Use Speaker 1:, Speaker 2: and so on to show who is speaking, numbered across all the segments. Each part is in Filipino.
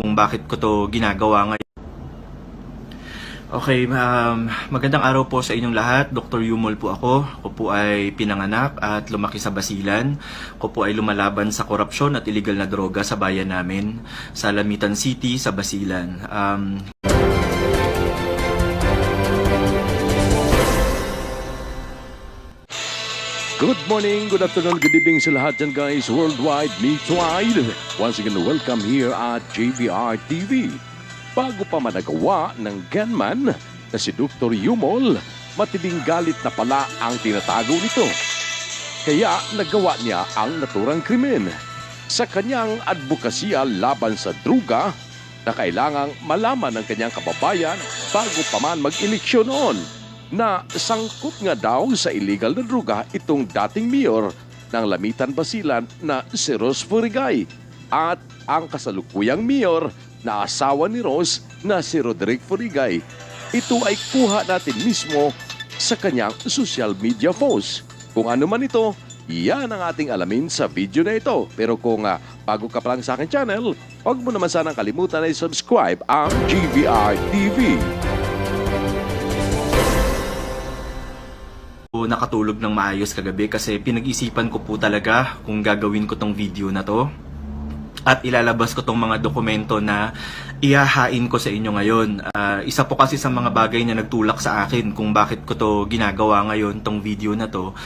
Speaker 1: kung bakit ko to ginagawa ngayon. Okay, um, magandang araw po sa inyong lahat. Dr. Yumol po ako. Ako po ay pinanganak at lumaki sa Basilan. Ako po ay lumalaban sa korupsyon at illegal na droga sa bayan namin sa Lamitan City sa Basilan. Um,
Speaker 2: Good morning, good afternoon, good evening sa lahat dyan guys worldwide, nationwide. Once again, welcome here at JVR TV. Bago pa managawa ng gunman na si Dr. Yumol, matinding galit na pala ang tinatago nito. Kaya nagawa niya ang naturang krimen. Sa kanyang advokasya laban sa druga, na kailangang malaman ng kanyang kababayan bago pa man mag-eleksyon noon na sangkot nga daw sa illegal na druga itong dating mayor ng Lamitan Basilan na si Ros Furigay at ang kasalukuyang mayor na asawa ni Ros na si Roderick Furigay. Ito ay kuha natin mismo sa kanyang social media post. Kung ano man ito, yan ang ating alamin sa video na ito. Pero kung ah, bago ka pa lang sa aking channel, huwag mo naman sanang kalimutan na i-subscribe ang GVR TV.
Speaker 1: Po nakatulog ng maayos kagabi kasi pinag-isipan ko po talaga kung gagawin ko tong video na to. At ilalabas ko tong mga dokumento na ihahain ko sa inyo ngayon. Ah, isa po kasi sa mga bagay na nagtulak sa akin kung bakit ko to ginagawa ngayon, tong video na to,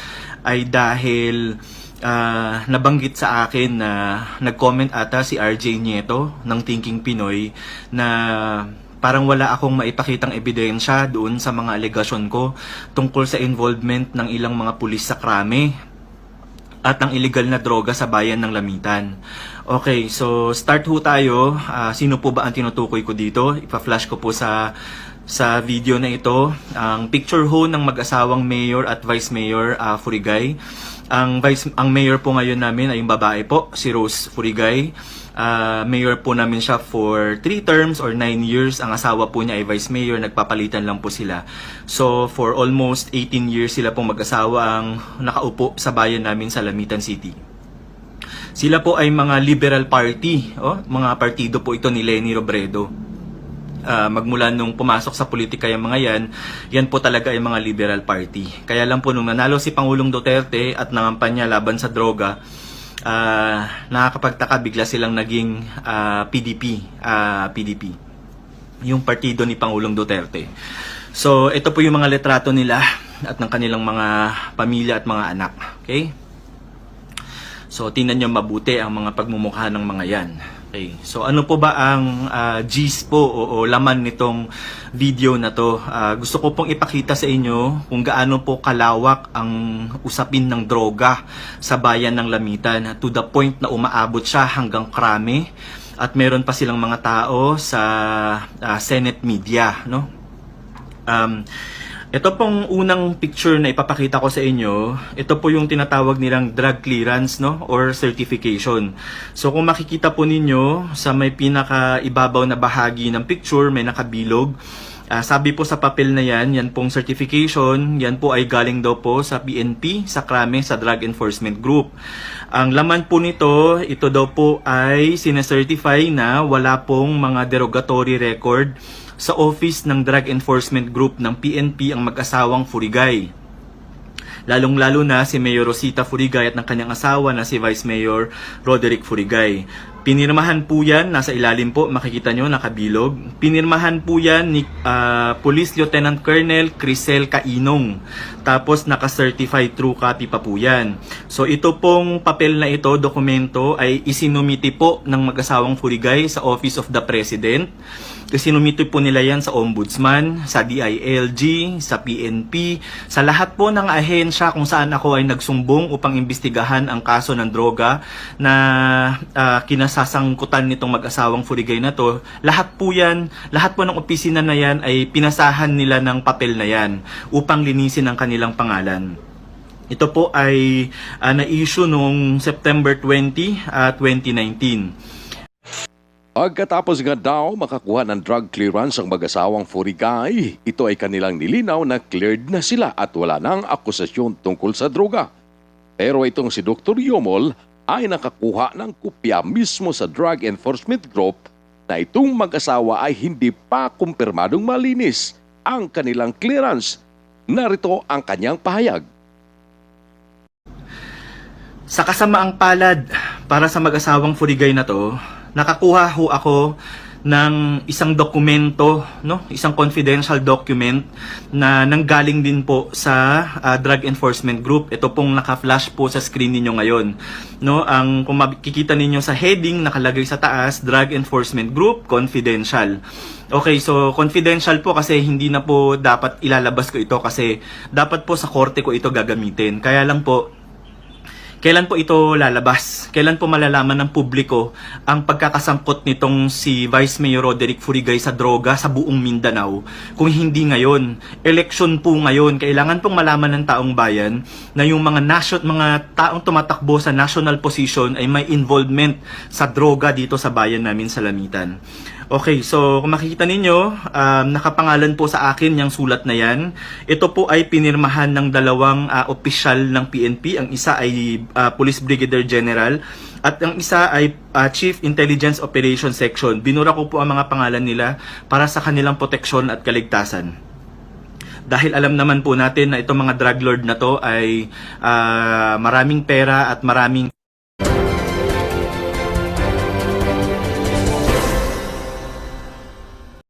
Speaker 1: ay dahil ah, nabanggit sa akin na nag-comment ata si RJ Nieto ng Thinking Pinoy na parang wala akong maipakitang ebidensya doon sa mga alegasyon ko tungkol sa involvement ng ilang mga pulis sa krame at ang illegal na droga sa bayan ng Lamitan. Okay, so start ho tayo. Ah, sino po ba ang tinutukoy ko dito? Ipa-flash ko po sa sa video na ito ang picture ho ng mag-asawang mayor at vice mayor ah, Furigay. Ang vice ang mayor po ngayon namin ay yung babae po, si Rose Furigay. Ah, mayor po namin siya for 3 terms or 9 years. Ang asawa po niya ay vice mayor, nagpapalitan lang po sila. So for almost 18 years sila pong mag-asawa ang nakaupo sa bayan namin sa Lamitan City. Sila po ay mga liberal party, oh, mga partido po ito ni Leni Robredo. Ah, magmula nung pumasok sa politika yung mga yan, yan po talaga ay mga liberal party. Kaya lang po nung nanalo si Pangulong Duterte at nangampanya laban sa droga, ah, nakakapagtaka bigla silang naging ah, PDP, ah, PDP. Yung partido ni Pangulong Duterte. So, ito po yung mga litrato nila at ng kanilang mga pamilya at mga anak. Okay? So, tingnan nyo mabuti ang mga pagmumukha ng mga yan. Okay. So, ano po ba ang ah, gist po o, o laman nitong video na to? Ah, gusto ko pong ipakita sa inyo kung gaano po kalawak ang usapin ng droga sa bayan ng Lamitan to the point na umaabot siya hanggang krame at meron pa silang mga tao sa ah, Senate media, no? Um, ito pong unang picture na ipapakita ko sa inyo, ito po yung tinatawag nilang drug clearance no or certification. So kung makikita po ninyo sa may pinaka ibabaw na bahagi ng picture, may nakabilog. Ah, sabi po sa papel na yan, yan pong certification, yan po ay galing daw po sa PNP, sa Krame, sa Drug Enforcement Group. Ang laman po nito, ito daw po ay sinecertify na wala pong mga derogatory record sa office ng Drug Enforcement Group ng PNP ang mag-asawang Furigay. Lalong-lalo na si Mayor Rosita Furigay at ng kanyang asawa na si Vice Mayor Roderick Furigay. Pinirmahan po yan, nasa ilalim po, makikita nyo, nakabilog. Pinirmahan po yan ni ah, Police Lieutenant Colonel Crisel Kainong. Tapos naka-certified true copy pa po yan. So ito pong papel na ito, dokumento, ay isinumiti po ng mag-asawang Furigay sa Office of the President. Sinumiti po nila yan sa Ombudsman, sa DILG, sa PNP, sa lahat po ng ahensya kung saan ako ay nagsumbong upang imbestigahan ang kaso ng droga na ah, kinasasangkutan nitong mag-asawang Furigay na to. Lahat po yan, lahat po ng opisina na yan ay pinasahan nila ng papel na yan upang linisin ang kanilang pangalan. Ito po ay ah, na-issue noong September 20, ah, 2019.
Speaker 2: Pagkatapos nga daw makakuha ng drug clearance ang mag-asawang Furigay, ito ay kanilang nilinaw na cleared na sila at wala nang akusasyon tungkol sa droga. Pero itong si Dr. Yomol ay nakakuha ng kopya mismo sa Drug Enforcement Group na itong mag-asawa ay hindi pa kumpirmadong malinis ang kanilang clearance. Narito ang kanyang pahayag.
Speaker 1: Sa kasamaang palad para sa mag-asawang Furigay na to, nakakuha ho ako ng isang dokumento, no? Isang confidential document na nanggaling din po sa ah, Drug Enforcement Group. Ito pong naka-flash po sa screen ninyo ngayon. No, ang kung makikita ninyo sa heading nakalagay sa taas, Drug Enforcement Group Confidential. Okay, so confidential po kasi hindi na po dapat ilalabas ko ito kasi dapat po sa korte ko ito gagamitin. Kaya lang po Kailan po ito lalabas? Kailan po malalaman ng publiko ang pagkakasangkot nitong si Vice Mayor Roderick Furigay sa droga sa buong Mindanao? Kung hindi ngayon, election po ngayon, kailangan pong malaman ng taong bayan na yung mga nation, mga taong tumatakbo sa national position ay may involvement sa droga dito sa bayan namin sa Lamitan. Okay, so kung makikita ninyo, um, nakapangalan po sa akin yung sulat na yan. Ito po ay pinirmahan ng dalawang ah, opisyal ng PNP. Ang isa ay ah, Police Brigadier General at ang isa ay ah, Chief Intelligence Operations Section. Binura ko po ang mga pangalan nila para sa kanilang proteksyon at kaligtasan dahil alam naman po natin na itong mga drug lord na to ay ah, maraming pera at maraming